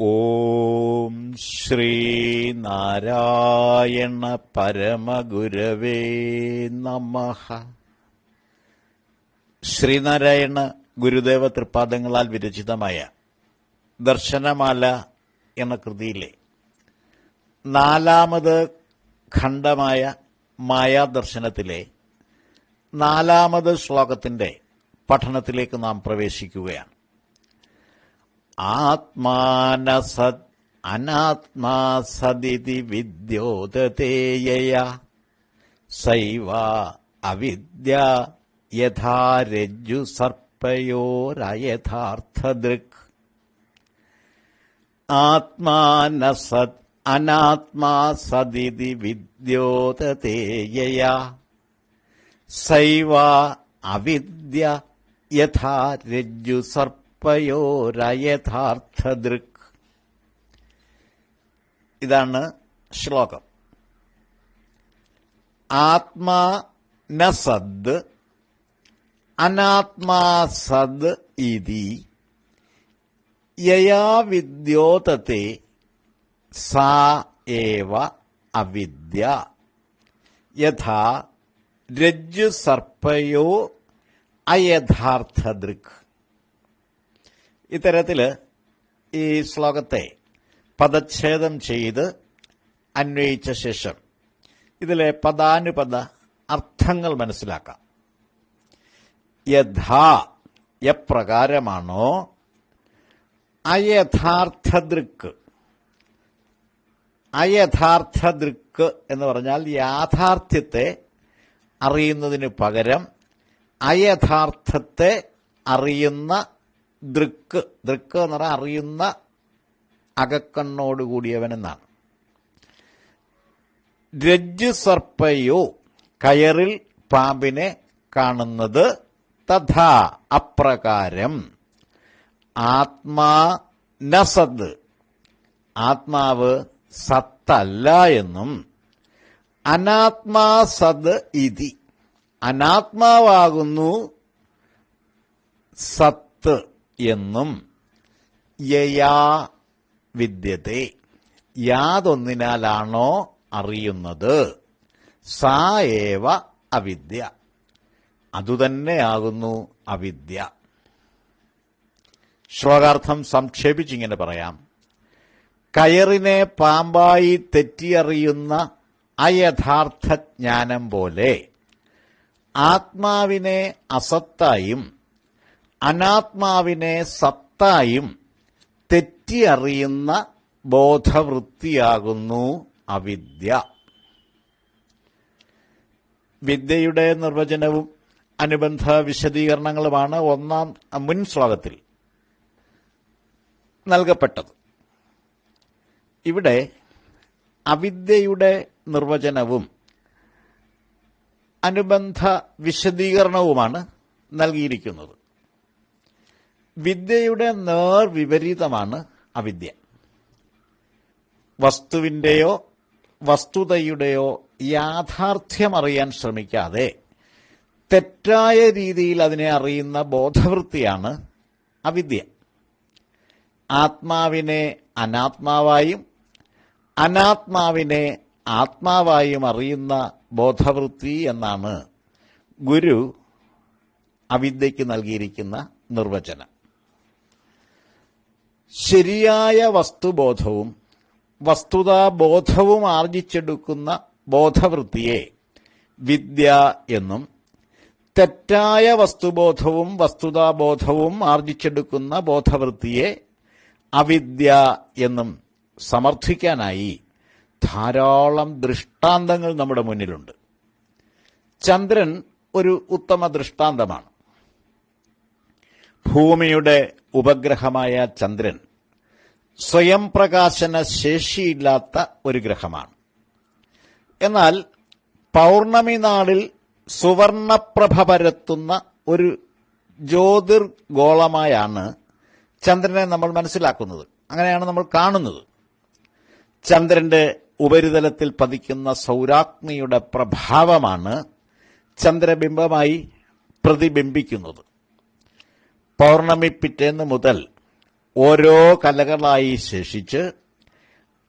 ഓം ശ്രീ നാരായണ പരമഗുരവേ നമ. ശ്രീനാരായണ ഗുരുദേവ തൃപ്പാദങ്ങളാൽ വിരചിതമായ ദർശനമാല എന്ന കൃതിയിലെ നാലാമത് ഖണ്ഡമായ മായാദർശനത്തിലെ നാലാമത് ശ്ലോകത്തിന്റെ പഠനത്തിലേക്ക് നാം പ്രവേശിക്കുകയാണ്. ആത്മാനസത് അനാത്മാ സദിതി വിദ്യോതേയ സൈവ അവിദ്യ യഥാ രജ്ജു സർപ്പയോരയഥാർത്ഥദൃക്. അനാത്മാ സദിതി വിദ്യോതേയ സൈവ അവിദ്യ യഥാ രജ്ജു സർപ്പയോരയഥാർത്ഥദൃക് ഇതാണ് ശ്ലോകം. ആത്മാ ന സദ് അനാത്മാ സദ് ഇതി യയാ വിദ്യോതത്തെ സാ ഏവ അവിദ്യ. യഥാ രജ്ജു സർപ്പയോ അയഥാർത്ഥദൃക്. ഇത്തരത്തിൽ ഈ ശ്ലോകത്തെ പദച്ഛേദം ചെയ്ത് അന്വയിച്ച ശേഷം ഇതിലെ പദാനുപദ അർത്ഥങ്ങൾ മനസ്സിലാക്കാം. യഥാ എപ്രകാരമാണോ? അയഥാർത്ഥദൃക്ക്. അയഥാർത്ഥദൃക്ക് എന്ന് പറഞ്ഞാൽ യാഥാർത്ഥ്യത്തെ അറിയുന്നതിന് പകരം അയഥാർത്ഥത്തെ അറിയുന്ന ദൃക്ക് ദൃക്ക് എന്ന് പറഞ്ഞാൽ അറിയുന്ന അകക്കണ്ണോടുകൂടിയവനെന്നാണ്. രജ്ജു സർപ്പയോ കയറിൽ പാമ്പിനെ കാണുന്നത് തഥാ അപ്രകാരം. ആത്മാ നസദ്. ആത്മാവ് സത്തല്ല എന്നും. അനാത്മാ സദ് ഇതി. അനാത്മാവാകുന്നു സത്ത്. എന്നും യയാ വിദ്യത്തെ. യാതൊന്നിനാലാണോ അറിയുന്നത്? സാ ഏവ അവിദ്യ. അതുതന്നെയാകുന്നു അവിദ്യ. ശ്ലോകാർത്ഥം സംക്ഷേപിച്ചിങ്ങനെ പറയാം. കയറിനെ പാമ്പായി തെറ്റിയറിയുന്ന അയഥാർത്ഥ ജ്ഞാനം പോലെ ആത്മാവിനെ അസത്തായും അനാത്മാവിനെ സത്തായും തെറ്റിയറിയുന്ന ബോധവൃത്തിയാകുന്നു അവിദ്യ. വിദ്യയുടെ നിർവചനവും അനുബന്ധ വിശദീകരണങ്ങളുമാണ് ഒന്നാം മുൻ ശ്ലോകത്തിൽ നൽകപ്പെട്ടത്. ഇവിടെ അവിദ്യയുടെ നിർവചനവും അനുബന്ധ വിശദീകരണവുമാണ് നൽകിയിരിക്കുന്നത്. വിദ്യയുടെ നേർ വിപരീതമാണ് അവിദ്യ. വസ്തുവിന്റെയോ വസ്തുതയുടെയോ യാഥാർത്ഥ്യമറിയാൻ ശ്രമിക്കാതെ തെറ്റായ രീതിയിൽ അതിനെ അറിയുന്ന ബോധവൃത്തിയാണ് അവിദ്യ. ആത്മാവിനെ അനാത്മാവായും അനാത്മാവിനെ ആത്മാവായും അറിയുന്ന ബോധവൃത്തി എന്നാണ് ഗുരു അവിദ്യയ്ക്ക് നൽകിയിരിക്കുന്ന നിർവചനം. ശരിയായ വസ്തുബോധവും വസ്തുതാബോധവും ആർജിച്ചെടുക്കുന്ന ബോധവൃത്തിയെ വിദ്യ എന്നും തെറ്റായ വസ്തുബോധവും വസ്തുതാബോധവും ആർജിച്ചെടുക്കുന്ന ബോധവൃത്തിയെ അവിദ്യ എന്നും സമർത്ഥിക്കാനായി ധാരാളം ദൃഷ്ടാന്തങ്ങൾ നമ്മുടെ മുന്നിലുണ്ട്. ചന്ദ്രൻ ഒരു ഉത്തമ ദൃഷ്ടാന്തമാണ്. ഭൂമിയുടെ ഉപഗ്രഹമായ ചന്ദ്രൻ സ്വയം പ്രകാശന ശേഷിയില്ലാത്ത ഒരു ഗ്രഹമാണ്. എന്നാൽ പൗർണമി നാളിൽ സുവർണപ്രഭ പരത്തുന്ന ഒരു ജ്യോതിർഗോളമായാണ് ചന്ദ്രനെ നമ്മൾ മനസ്സിലാക്കുന്നത്. അങ്ങനെയാണ് നമ്മൾ കാണുന്നത്. ചന്ദ്രന്റെ ഉപരിതലത്തിൽ പതിക്കുന്ന സൗരാഗ്നിയുടെ പ്രഭാവമാണ് ചന്ദ്രബിംബമായി പ്രതിബിംബിക്കുന്നത്. പൗർണമി പിറ്റേന്ന് മുതൽ ഓരോ കലകളായി ശേഷിച്ച്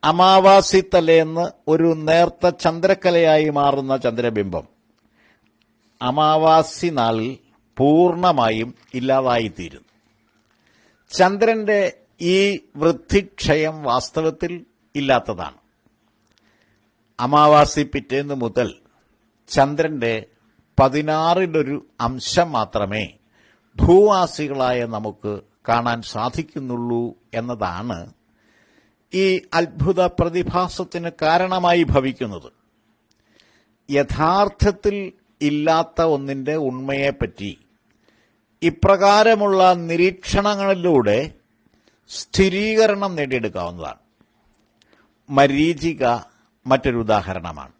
അമാവാസി തലേന്ന് ഒരു നേർത്ത ചന്ദ്രക്കലയായി മാറുന്ന ചന്ദ്രബിംബം അമാവാസി നാളിൽ പൂർണമായും ഇല്ലാതായിത്തീരുന്നു. ചന്ദ്രന്റെ ഈ വൃദ്ധിക്ഷയം വാസ്തവത്തിൽ ഇല്ലാത്തതാണ്. അമാവാസി പിറ്റേന്ന് മുതൽ ചന്ദ്രന്റെ പതിനാറിലൊരു അംശം മാത്രമേ ഭൂവാസികളായ നമുക്ക് കാണാൻ സാധിക്കുന്നുള്ളൂ എന്നതാണ് ഈ അത്ഭുത പ്രതിഭാസത്തിന് കാരണമായി ഭവിക്കുന്നത്. യഥാർത്ഥത്തിൽ ഇല്ലാത്ത ഒന്നിന്റെ ഉണ്മയെപ്പറ്റി ഇപ്രകാരമുള്ള നിരീക്ഷണങ്ങളിലൂടെ സ്ഥിരീകരണം നേടിയെടുക്കാവുന്നതാണ്. മരീചിക മറ്റൊരു ഉദാഹരണമാണ്.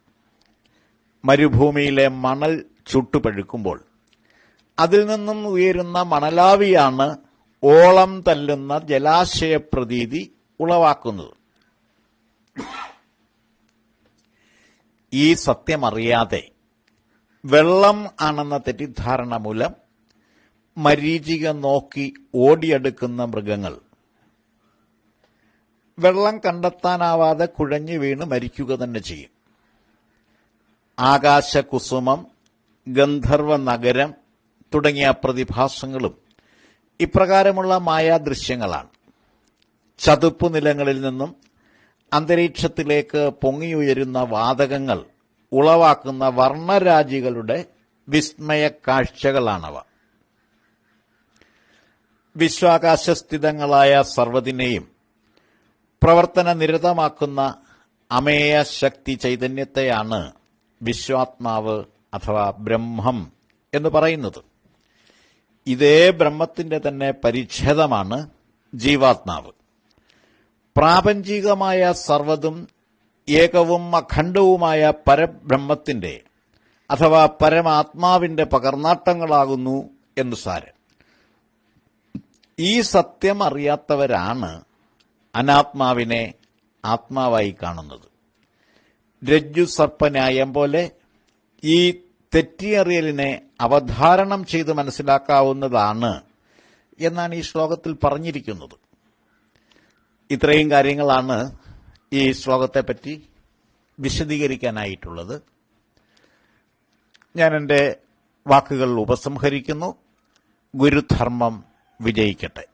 മരുഭൂമിയിലെ മണൽ ചുട്ടുപഴുക്കുമ്പോൾ അതിൽ നിന്നും ഉയരുന്ന മണലാവിയാണ് ഓളം തല്ലുന്ന ജലാശയ പ്രതീതി ഉളവാക്കുന്നത്. ഈ സത്യമറിയാതെ വെള്ളം ആണെന്ന തെറ്റിദ്ധാരണ മൂലം മരീചിക നോക്കി ഓടിയെടുക്കുന്ന മൃഗങ്ങൾ. വെള്ളം കണ്ടെത്താനാവാതെ കുഴഞ്ഞു വീണ് മരിക്കുക തന്നെ ചെയ്യും. ആകാശകുസുമം ഗന്ധർവ നഗരം തുടങ്ങിയ പ്രതിഭാസങ്ങളും ഇപ്രകാരമുള്ള മായാദൃശ്യങ്ങളാണ്. ചതുപ്പ് നിലങ്ങളിൽ നിന്നും അന്തരീക്ഷത്തിലേക്ക് പൊങ്ങിയുയരുന്ന വാതകങ്ങൾ ഉളവാക്കുന്ന വർണരാജികളുടെ വിസ്മയ കാഴ്ചകളാണവ. വിശ്വാകാശസ്ഥിതങ്ങളായ സർവതിനെയും പ്രവർത്തന നിരതമാക്കുന്ന അമേയ ശക്തി ചൈതന്യത്തെയാണ് വിശ്വാത്മാവ് അഥവാ ബ്രഹ്മം എന്ന് പറയുന്നത്. ഇതേ ബ്രഹ്മത്തിന്റെ തന്നെ പരിച്ഛേദമാണ് ജീവാത്മാവ്. പ്രാപഞ്ചികമായ സർവതും ഏകവും അഖണ്ഡവുമായ പരബ്രഹ്മത്തിന്റെ അഥവാ പരമാത്മാവിന്റെ പകർന്നാട്ടങ്ങളാകുന്നു എന്ന് സാരം. ഈ സത്യം അറിയാത്തവരാണ് അനാത്മാവിനെ ആത്മാവായി കാണുന്നത്. രജ്ജു സർപ്പന്യായം പോലെ ഈ തെറ്റിയറിയലിനെ അവധാരണം ചെയ്ത് മനസ്സിലാക്കാവുന്നതാണ് എന്നാണ് ഈ ശ്ലോകത്തിൽ പറഞ്ഞിരിക്കുന്നത്. ഇത്രയും കാര്യങ്ങളാണ് ഈ ശ്ലോകത്തെപ്പറ്റി വിശദീകരിക്കാനായിട്ടുള്ളത്. ഞാൻ എന്റെ വാക്കുകൾ ഉപസംഹരിക്കുന്നു. ഗുരുധർമ്മം വിജയിക്കട്ടെ.